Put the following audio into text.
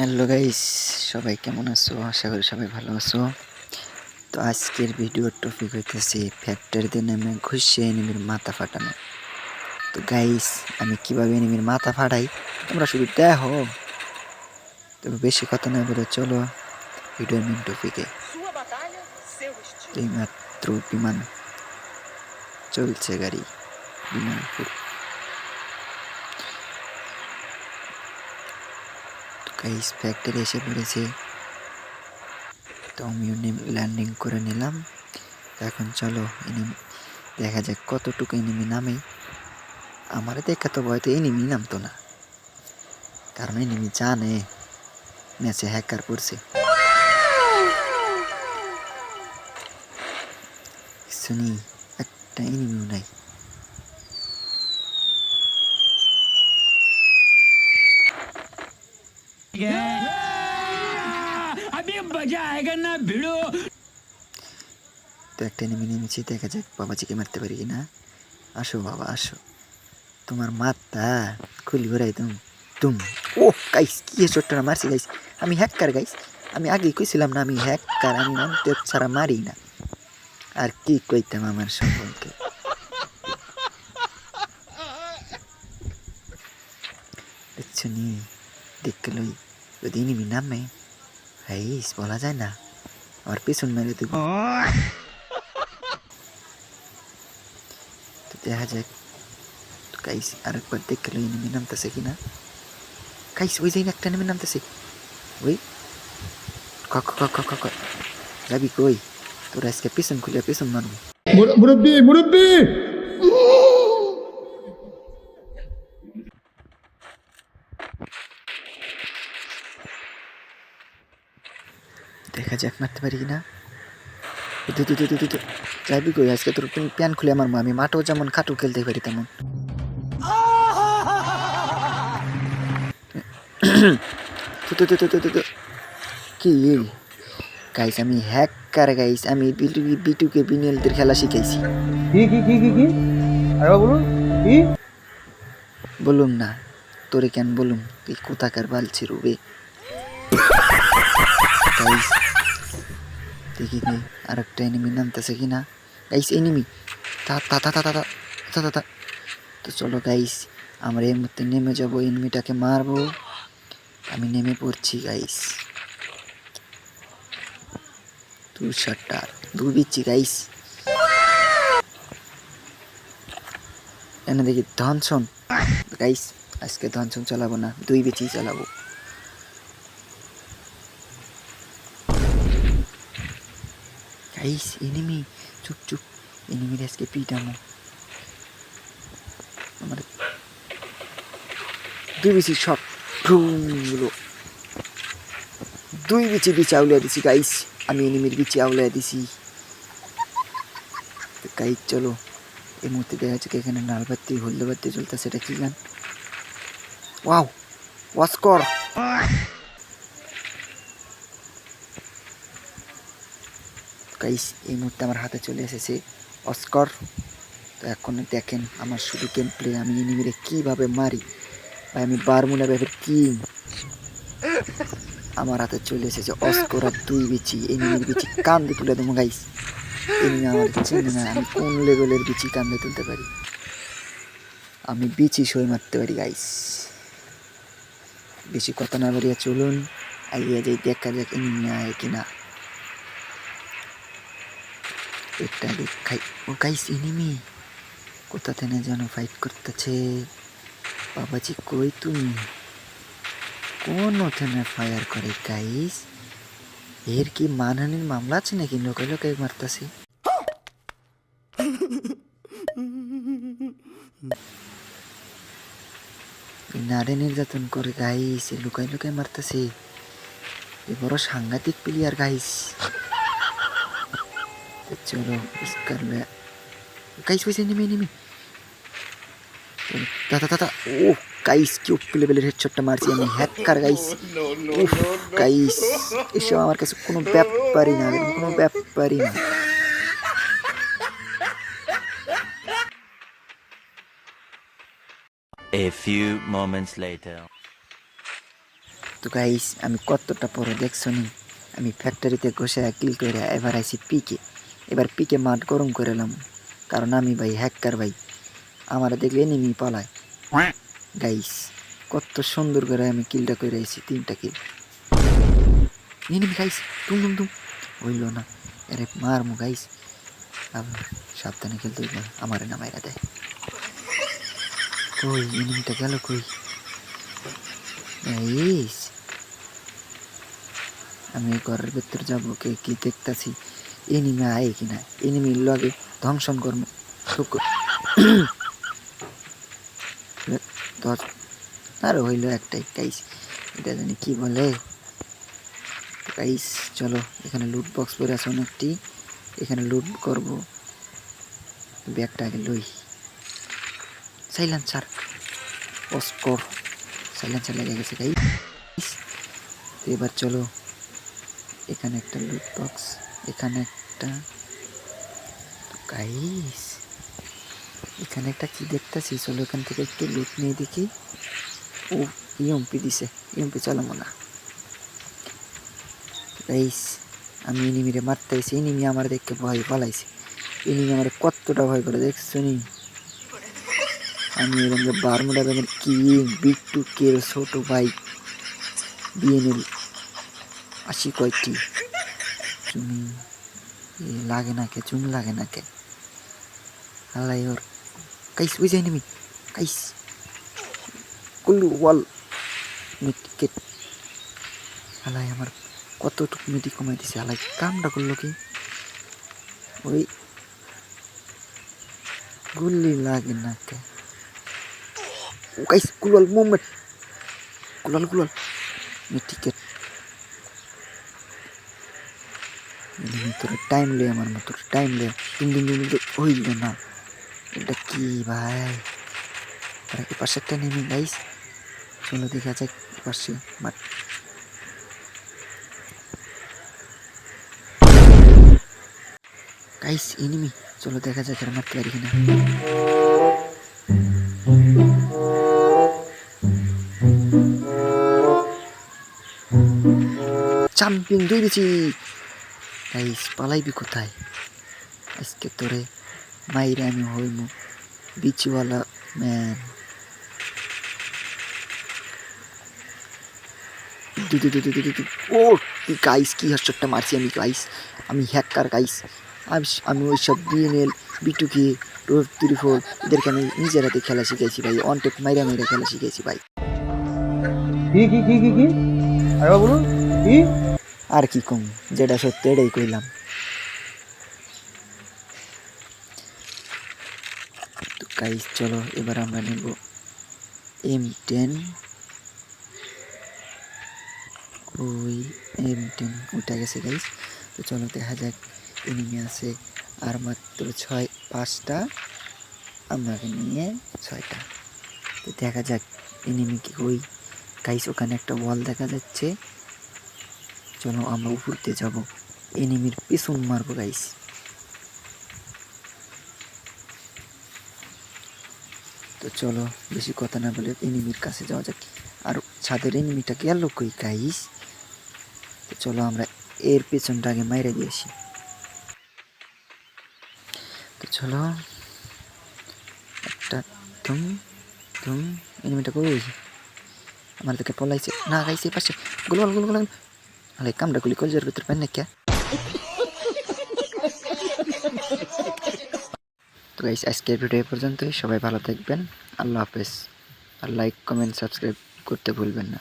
Hello guys সবাই কেমন আছো? আশা করি সবাই ভালো আছো। তো আজকের ভিডিওর টপিক হইতেছে ফ্যাক্টরিতে নেমে ঘুষে এনিমির মাথা ফাটানো। তো গাইস আমি কীভাবে এনিমির মাথা ফাটাই? তোমরা শুধু দেখো। তবে বেশি কথা না বলে চলো ভিডিওর মেন টপিকে এইমাত্র বিমান চলছে গাড়ি বিমান গাইস ফ্যাক্টরি এসে পড়েছে। তো আমিও ল্যান্ডিং করে নিলাম। এখন চলো এনিমি দেখা যাক কতটুকু এনিমি নামে। আমার দেখা তো ভয়তো এনিমি নামতো না। কারণ এনিমি জানে ম্যাচে হ্যাকার পড়ছে। শুনি, একটা এনিমিও নাই। এখানে না ভিড়ো। তো একটা নেমে নেমেছি দেখা যাক বাবাজিকে মারতে পারি কিনা। আসো বাবা, আসো। তোমার মাথা খুলি ঘোরাই তুম তুম ও গাইস কি চোটটা মারছি গাইস আমি হ্যাককার গাইস আমি আগেই কইছিলাম না আমি হ্যাককার আমি নামতে ছাড়া মারি না। আর কি কইতাম আমার সম্পর্কে? দেখছ নি? দেখতে যদি নিবি নামে ভাইস বলা যায় না। আমার পেছন মেরে দেবো। তো দেখা যাক গাইস, আরেকবার দেখে লই নেমে নামতেছে কিনা। গাইস, ওই যে একটা নেমে নামতেছে। ওই, কক কক কক কক যাবি কই? তোর আজকে পিছন খুলে পিছন মারবো। মুরব্বী মুরব্বী! দেখা যাক মারতে পারি কিনা? দু দু দু দু দু যাবি কই? আজকে তোর প্যান খুলে আমার আমি মাঠও যেমন খাটু খেলতে পারি তেমন। কি গাইস আমি হ্যাকার গাইস আমি বিটু বিটুকে বিনিয়লদের খেলা শিখাইছি। কি কি কি কি কি? আরে বলুন। কি? বলুম না। তোরে কেন বলুম? তুই কোথাকার বালছি রুবে। গাইস দেখি নি আর একটা এনিমি নামতেছে কি না গাইস এনিমি তা চলো গাইস আমরা এই মুহূর্তে নেমে যাব এনিমিটাকে মারবো। আমি নেমে পড়ছি গাইস তুই শাটার দুই বিচ্ছি গাইস এনে দেখি ধনসন। গাইস আজকে ধনসন চালাবো না, দুই বিচি চালাবো। গাইস এনিমি চুপ চুপ এনিমির আজকে পিটামো আমার দুই বিচি শটগুলো দুই বিচি বিচি আউলিয়া দিছি গাইস আমি এনিমির বিচি আউলিয়া দিছি। গাইস চলো। এই মুহূর্তে দেখা যাচ্ছে এখানে লাল বাতি, হলদে বাতি চলতেছে, এটা কি গান? ওয়াও ওয়াস্কর গাইস, এই মুহূর্তে আমার হাতে চলে এসেছে অস্কর তো এখন দেখেন আমার শুধু গেম প্লে আমি এনিমিরে কীভাবে মারি? ভাই, আমি বারমুলা ব্যাপের কিং আমার হাতে চলে এসেছে অস্কর আর দুই বিচি এনিমির বিচি কান্দে তুলে দেবো গাইস। এনিমি আমার চেনে না, আমি কোন লেভেলের বিচি কান্দে তুলতে পারি? আমি বিচি সই মারতে পারি গাইস। বেশি কথা না বাড়িয়া চলুন, আইয়া যাই, দেখা যাক এনিমি আয় কিনা। এটা দেখাই ও গাইস এনিমি কোথা থেকে যেন ফাইট করতেছে। বাবাজি, কই তুমি? কোন ওখানে ফায়ার করে গাইস এর কি মানহানির মামলা আছে নাকি? লোকে লোকে মারতাছে। নারে নির্যাতন করে গাইস লুকাই লুকাই মারতেছে। এ বড় সাংঘাতিক প্লেয়ার গাইস চলো স্কারলে গাইস পয়সা নেমে নেমে দাদা দাদা ও গাইস কি উপ লেভেলের হেডশটটা মারছি আমি। হ্যাকার গাইস উফ গাইস এসব আমার কাছে কোনো ব্যাপারই না কোনো ব্যাপারই না। A few moments later. তো গাইস আমি কতটা পরে দেখছ নি? আমি ফ্যাক্টরিতে ঘষে কিল করে এবার আইছি পিকে এবার পিকে মাঠ গরম করে এলাম। কারণ আমি ভাই হ্যাকার ভাই। আমার দেখলে এনিমি পালায়। গাইস কত সুন্দর করে আমি কিলটা করে আইছি তিনটা কিল এনিমি গাইস তুম তুম তুম হইল না। আরে মারমু গাইস সাবধানে খেলতে হইব আমারে না মাইরা দেয়। কই এনিমিটা গেল কই? আমি ঘরের ভেতর যাব। কে কি দেখতাছি? এনিমি আয় কিনা? এনিমির লগে ধ্বংসন কর্ম। দশ। আর হইল একটাই গাইস এটা জানি কি বলে? গাইস চলো, এখানে লুট বক্স পরে আছে অনেকটি। এখানে লুট করব। ব্যাগটা আগে লই। সাইলেন্সার অস্কর সাইলেন্সার লেগে গেছে গাইস এবার চলো, এখানে একটা লুট বক্স এখানে একটা। গাইস এখানে একটা কি দেখতেছি? চলো এখান থেকে একটু লুট নিয়ে দেখি। ও ইএমপি দিছে। ইএমপি চালাবো না। গাইস আমি এনিমিরে মারতে আইছি। এনিমি আমার দেখে ভয় পালাইছে। এনিমি আমার কতটা ভয় করে, দেখছ নি? আমি এরকম বারমুডা ব্যাগের কি বিট্টু কে ছোট ভাই বিএনএল আশি কয়টি? এ লাগে না কে চুমি লাগে না কে আল্লাহ ওর কাইস ওই যাই নেমি কাইস কুল্লু ওয়াল মিটিকেট আল্লাহ আমার কতটুকু মিটি কমাই দিছে আল্লাহ কামটা করল কি ওই গুল্লি লাগে না কে ও কাইস কুলাল মুভমেন্ট কুলাল কুলাল মিটিকেট তোর টাইম লে আমার মতো টাইম লে তিন দিন দিন হইল না। এটা কি ভাই? আর এই পাশে একটা নেমে গাইস চলো দেখা যাক পাশে মাঠ গাইস এনিমি চলো দেখা যাক আর মারতে পারি কিনা। চ্যাম্পিয়ন দৌড়েছি গাইস পালাইবি কোথায়? আজকে তোরে মাইরে আমি হইমু। বিচওয়ালা ম্যান। ও তুই গাইস, কি হচ্ছটা মারছি আমি, গাইস। আমি হ্যাকার, গাইস। আমি আমি ওই সব বিএনএল, বিটুকি, রোড এদেরকে আমি নিজের হাতে খেলা শিখেছি ভাই। অন মাইরা মাইরা খেলা শিখেছি ভাই। কি কি কি কি কি? আরে বলুন কি? আর কি কম? যেটা সত্যি এটাই কইলাম। তো গাইস চলো, এবার আমরা নেব এম টেন ওই এম টেন উঠে গেছে গাইস তো চলো, দেখা যাক এনিমি আছে আর মাত্র ছয়, পাঁচটা। আমাকে নিয়ে ছয়টা। তো দেখা যাক এনিমি কি ওই গাইস ওখানে একটা ওয়াল দেখা যাচ্ছে। চলো আমরা উপরতে যাব। এনিমির পিছন মারবো গাইস তো চলো, বেশি কথা না বলে এনিমির কাছে যাওয়া যাক। আর ছাদের এনিমিটা গেল কই গাইস তো চলো আমরা এর পেছনটা আগে মাইরে দিয়েছি তো চলো। একটা তুম তুম এনিমিটা কই? আমার দিকে পলাইছে। না গাইছে পাশে। গোলমাল গোলমাল আরে কামড়া গুলি কলজার ভিতর পেন নাকি তো গাইস আজকের ভিডিও পর্যন্তই সবাই ভালো থাকবেন আল্লাহ হাফেজ আর লাইক কমেন্ট সাবস্ক্রাইব করতে ভুলবেন না.